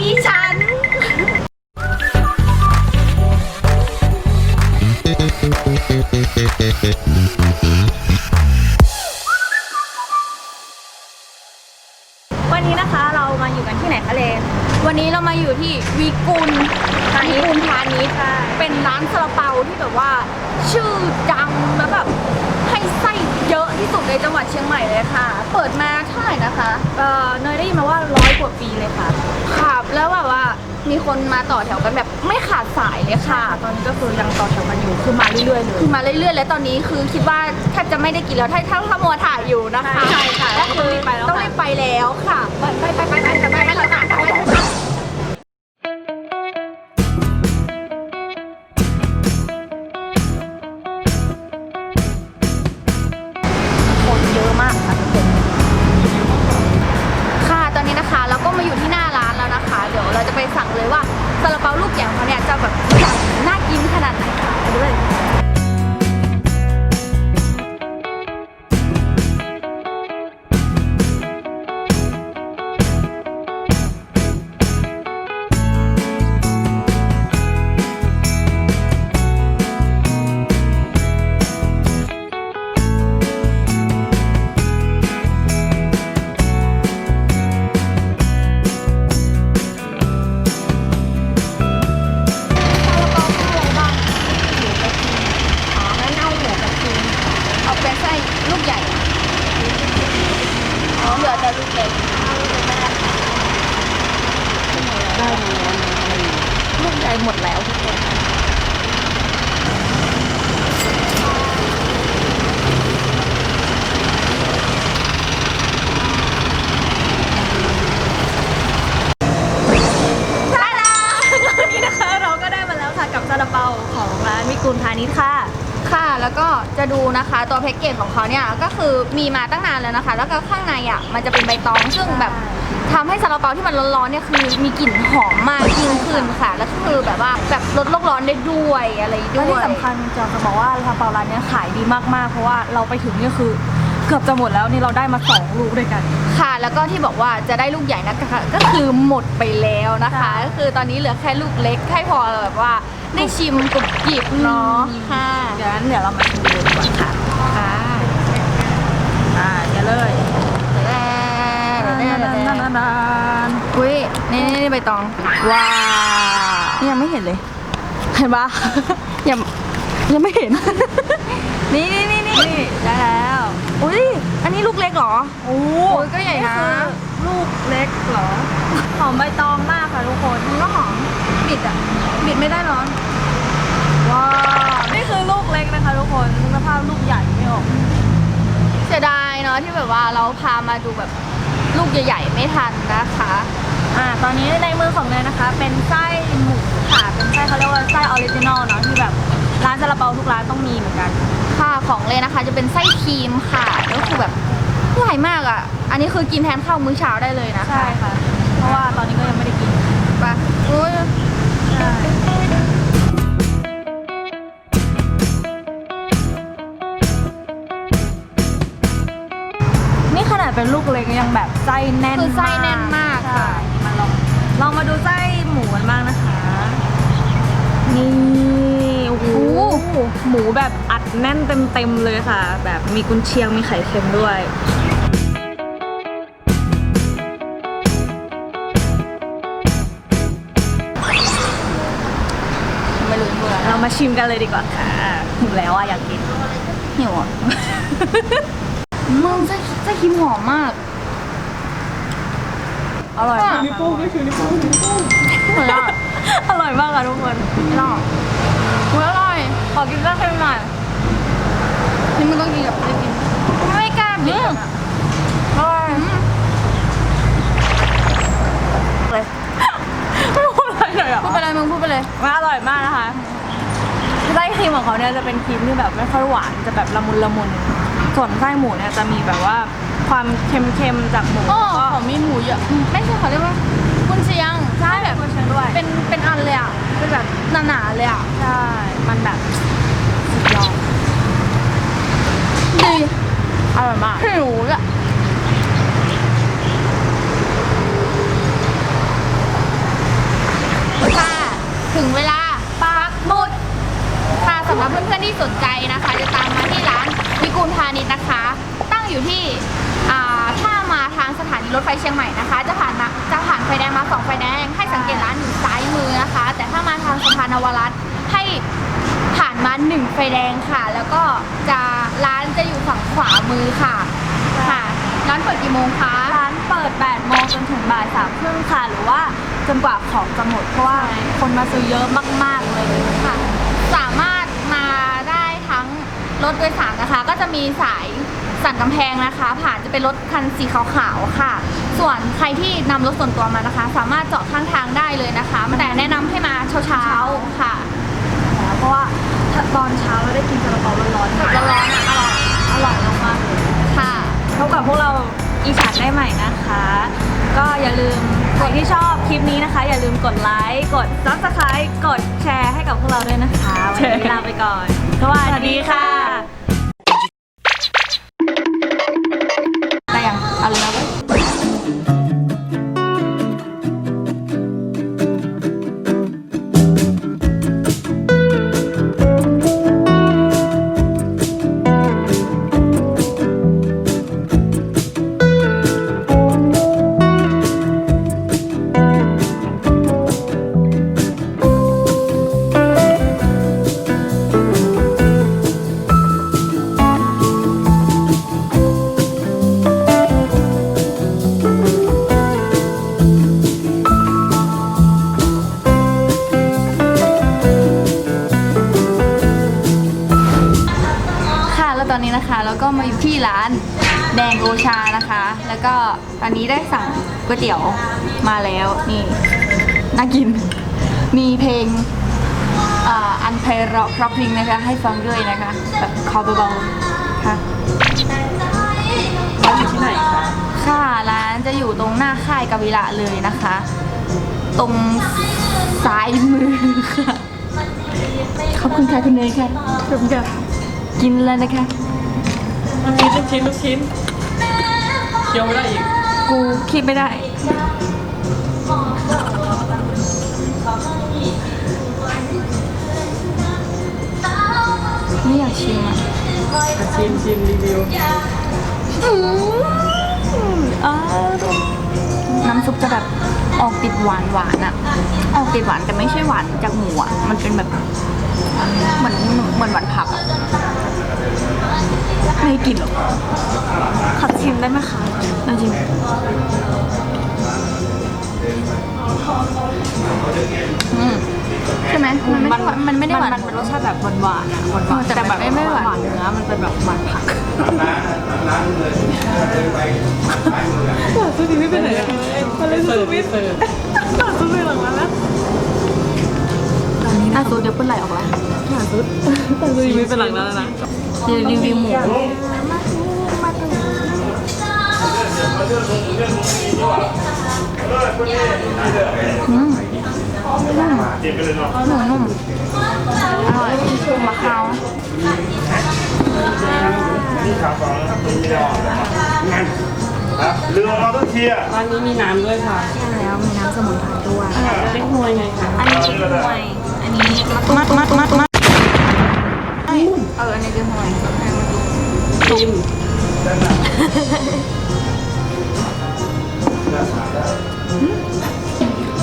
อีฉัน วันนี้นะคะเรามาอยู่กันที่ไหนคะเลนวันนี้เรามาอยู่ที่วีกุลพาณิชย์วีกุลพาณิชย์ใช่เป็นร้านซาลาเปาที่แบบว่า ชื่อดังแล้วแบบ ให้ไส้เยอะที่สุดในจังหวัดเชียงใหม่เลยค่ะ เปิดมาเท่าไหร่นะคะเอ่อเนยได้ยินมาว่าร้อยกว่าปีเลยค่ะครับแล้วแบบว่ามีคนมาต่อแถวกันแบบไม่ขาดสายเลยค่ะ ตอนนี้ก็คือยังต่อแถวกันอยู่คือมาเรื่อยๆเลย คือมาเรื่อยๆ แล้วตอนนี้คือคิดว่าแทบจะไม่ได้กินแล้วถ้าถ้ามัวถ่ายอยู่นะคะใช่ค่ะก็คือต้องรีบไปแล้วค่ะ ไปไปไปไปไป หญ่หมดแล้วทุกคน แล้วก็จะดูนะคะตัวแพ็กเกจของเขาเนี่ยก็คือมีมาตั้งนานแล้วนะคะ แล้วก็ข้างในอะมันจะเป็นใบตองซึ่งแบบทำให้ซาลาเปาที่มันร้อนๆเนี่ยคือมีกลิ่นหอมมากยิ่งขึ้นค่ะ แล้วก็คือแบบว่าแบบลดโลกร้อนได้ด้วยอะไรด้และวยที่สำคัญจะจะบอกว่าซาลาเปาร้านเนี้ยขายดีมากๆ เพราะว่าเราไปถึงเนี่ยคือเกือบจะหมดแล้วนี่เราได้มาสองลูกด้วยกัน ค่ะ แล้วก็ที่บอกว่าจะได้ลูกใหญ่นะคะก็คือหมดไปแล้วนะคะ ใช่ ก็คือตอนนี้เหลือแค่ลูกเล็กให้พอแบบว่า ได้ชิมกรุบกริบเนาะค่ะ เดี๋ยวนั้นเดี๋ยวเรามาชิมดูดีกว่าค่ะค่ะอ่าเดี๋ยวเลยอุ้ยนี่นี่ใบตอง ว้าวนี่ยังไม่เห็นเลย เห็นปะยังยังไม่เห็น นี่นี่นี่นี่ได้แล้วอุ้ยอันนี้ลูกเล็กเหรอโอ้ยก็ใหญ่นะ ลูกเล็กเหรอ หอมใบตองมากค่ะทุกคนมันก็หอม บิดอะ บิดไม่ได้ร้อน ว้าว นี่คือลูกเล็กนะคะทุกคนนึกสภาพลูกใหญ่ไม่ออก เสียดายเนาะที่แบบว่าเราพามาดูแบบลูกใหญ่ๆไม่ทันนะคะ อ่า ตอนนี้ในมือของเนยนะคะ เป็นไส้หมูค่ะ เป็นไส้เขาเรียกว่าไส้ออริจินอลเนาะที่แบบร้านซาลาเปาทุกร้านต้องมีเหมือนกัน ค่ะของเลยนะคะ จะเป็นไส้ครีมค่ะ ก็คือแบบใหญ่มากอะ อันนี้คือกินแทนข้าวมื้อเช้าได้เลยนะคะใช่ค่ะ เพราะว่าตอนนี้ก็ยังไม่ได้กิน ไปะอุ้ย เป็นลูกเล็กยังแบบไส้แน่นคือไส้แน่นมากใช่ค่ะมาลองลองมาดูไส้หมูกันบ้างนะคะ นี่โอ้โหหมูแบบอัดแน่นเต็มๆเลยค่ะ แบบมีกุนเชียงมีไข่เค็มด้วย ไม่รู้เบื่อเรามาชิมกันเลยดีกว่าค่ะหิวแล้วอะอยากกินหิวอะ มึงไส้ไส้ครีมหอมมาก อร่อยมากนิ้วโป้งด้วยหมดละอร่อยมากค่ะทุกคนไม่ต้องอุ้ยอร่อย ขอกินข้าวเค็มหน่อยนี่มึงต้องกินกับได้กินไม่กล้าบิดอะอร่อยอืมเลยไม่พูดอะไรเลยอะพูดไปเลยมึงพูดไปเลยมันอร่อยมากนะคะไส้ครีมของเขาเนี่ยจะเป็นครีมที่แบบไม่ค่อยหวานจะแบบละมุนละมุน ส่วนไส้หมูเนี่ยจะมีแบบว่าความเค็มๆจากหมูโอ้ก็ของมีหมูเยอะไม่ใช่เขาเรียกว่ากุนเชียงใช่แบบเป็นเป็นอันเลยอะเป็นแบบหนาๆเลยอะใช่มันแบบสุดยอดดีอร่อยมากหูอะค่ะถึงเวลาปากหมุดค่ะสำหรับเพื่อนๆที่สนใจนะคะ จะตามมาที่ร้าน วิกูลพาณิชย์นะคะ ตั้งอยู่ที่อ่าถ้ามาทางสถานีรถไฟเชียงใหม่นะคะ จะผ่านมาจะผ่านไฟแดงมาสองไฟแดง ให้สังเกตร้านอยู่ซ้ายมือนะคะ แต่ถ้ามาทางสะพานนวรัตน์ให้ผ่านมาหนึ่งไฟแดงค่ะ แล้วก็จะร้านจะอยู่ฝั่งขวามือค่ะค่ะร้านเปิดกี่โมงคะร้านเปิด8โมงจนถึงบ่ายสามครึ่งค่ะ หรือว่าจนกว่าของจะหมดเพราะว่าคนมาซื้อเยอะมากๆเลยค่ะ สามารถมาได้ทั้ง รถโดยสารนะคะ ก็จะมีสายสันกำแพงนะคะ ผ่านจะเป็นรถคันสีขาวๆค่ะ ส่วนใครที่นำรถส่วนตัวมานะคะ สามารถจอดข้างทางได้เลยนะคะ แต่แนะนำให้มาเช้าๆค่ะเพราะว่าถ้าตอนเช้าเราได้กินซาลาเปาร้อนๆร้อนๆอะอร่อยอร่อยมากๆเลยค่ะ พบกับพวกเราอีสานได้ใหม่นะคะ ก็อย่าลืม คนที่ชอบคลิปนี้นะคะ อย่าลืมกดไลค์กด subscribe กดแชร์ให้กับพวกเราด้วยนะคะ วันนี้ลาไปก่อน สวัสดีค่ะ แดงโอชานะคะ แล้วก็ตอนนี้ได้สั่งก๋วยเตี๋ยวมาแล้วนี่น่ากิน มีเพลงอ่าอันไพเราะเพราะพริงนะคะ ให้ฟังด้วยนะคะแบบคอเบาๆค่ะร้านอยู่ที่ไหนคะค่ะร้านจะอยู่ตรงหน้าค่ายกาวิระเลยนะคะ ตรงซ้ายมือค่ะขอบคุณค่ะคุณเนยค่ะขอบคุณค่ะกินแล้วนะคะ ลูกชิ้นลูกชิ้นลูกชิ้นเคี้ยวไม่ได้อีก กูคิดไม่ได้ ไม่อยากชิมอะอะชิมชิมรีวิวน้ำซุปจะแบบออกติดหวานหวานๆอะออกติดหวานแต่ไม่ใช่หวานจากหมูอะมันเป็นแบบเหมือนเหมือนหวานผักอะ ไม่ให้กินหรอกขับชิมได้ไหมคะจริงอืมใช่ไหมมันไม่ได้หวานมันไม่ได้หวาน มันเป็นรสชาติแบบหวานๆอะหวานๆแต่แต่แบบไม่ไม่หวาน หวานเนื้อมันเป็นแบบหวานผักซื้อดีไม่เป็นไหนมาเลยเสิร์ฟไม่เสิร์ฟซุปเลยหลังนั้นแล้วอะซูเดี๋ยวเปิ้ลไหลออกแล้วซื้อดีไม่เป็นหลังแล้วนะ เดี๋ยวรีวิวหมูอืมหมูนุ่มอร่อยมะขาวเรือเราต้องเชียร์ร้านนี้มีน้ำด้วยค่ะใช่แล้วมีน้ำสมุนไพรด้วยอันไหนเล็กฮวยไงคะอันนี้ชิคกวยอันนี้มัดมัดมัดมัด เอออันนี้คือหอยชิม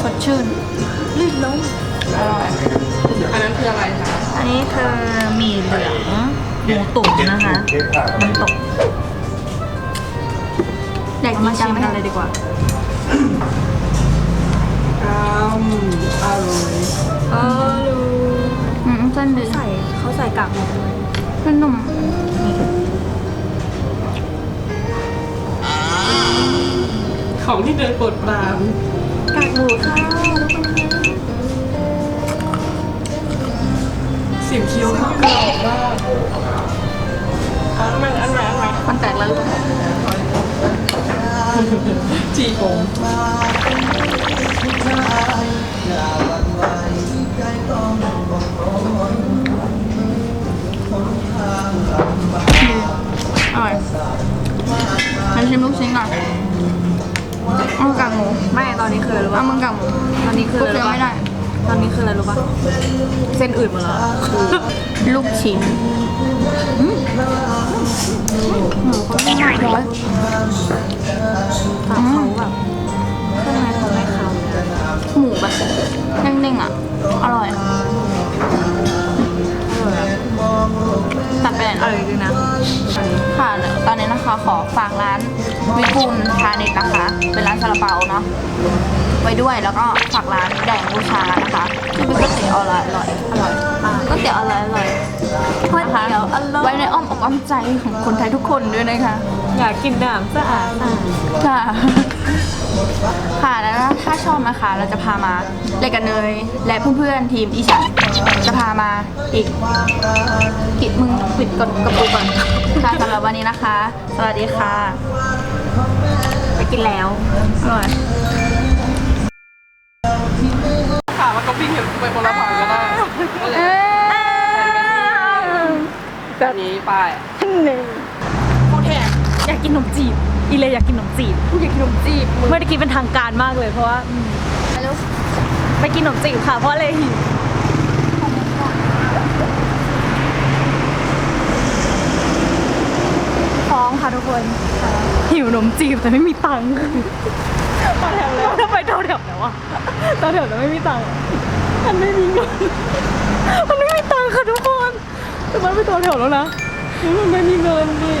สดชื่นลื่นล้มอร่อยอันนั้นคืออะไรคะ อันนี้คือหมี่เหลืองหมูตุ๋นนะคะมันตกอยากเอากิมานจัชิงมไหมกันเลยดีกว่าอ้าวอร่อยเออรู้อืมเส้นดีใส่เขาใส่กากหมู ด้วยเส้นนุ่มของที่เดินปวดปรามกากหมูค่ะสิบเคี้ยวมากกรอบมากอันมันอันไหนอันไหนมันแตกแล้วจีผม อร่อยมาชิมลูกชิ้นก่อนเอากากหมูไม่ตอนนี้คือรู้เอาว่ามึงกากหมูตอนนี้คือกูเคี้ยวไม่ได้ ตอนนี้คืออะไรรู้ปะเส้นอื่นหมดแล้วลูกชิ้นแต่เขาแบบเครื่องในเขาไม่ขาวเลยหมูแบบเด้งๆอะ อร่อย อนะร่อยจริงนะ ค่ะตอนนี้นะคะขอฝากร้านวิกุลพาณิชย์นะคะ เป็นร้านซาลาเปาเนาะไว้ด้วยแล้วก็ฝากร้านแดงบูชานะคะที่เป็นก๋วยเตี๋ยวอร่อยอร่อยอร่อยอะก๋วยเตี๋ยวอร่อยอร่อยก๋วยนะคะเตี๋ยวอร่อยไว้ในอ้อมอกอ้อมใจของคนไทยทุกคนด้วยนะคะ อยากกินน้ำสะอาดอะค่ะ ค่ะแล้วถ้าชอบนะคะเราจะพามาเล่นกันเนยและเพื่อนๆทีมอีฉันจะพามาอีกปิดมึงปิดกดกระปุกก่อนค่ะสำหรับวันนี้นะคะ สวัสดีค่ะ ไปกินแล้วอร่อยค่ะแล้วก็วิ่งอยู่ไปคนละฝั่งก็ได้แบบนี้ไปอยากกินขนมจีบ อีเลยอยากกินขนมจีบผู้หญิงขนมจีบเมื่อกี้เป็นทางการมากเลยเพราะว่าอืมไปกินขนมจีบค่ะเพราะเลยหิวท้องค่ะทุกคนหิวขนมจีบแต่ไม่มีตังค์ต่อแถวแล้วทำไมต่อแถวแล้วอะต่อแถวแล้วไม่มีตังค์อะมันไม่มีเงินมันไม่มีตังค์ค่ะทุกคนแต่มันไม่ต่อแถวแล้วนะมันไม่มีเงินดิ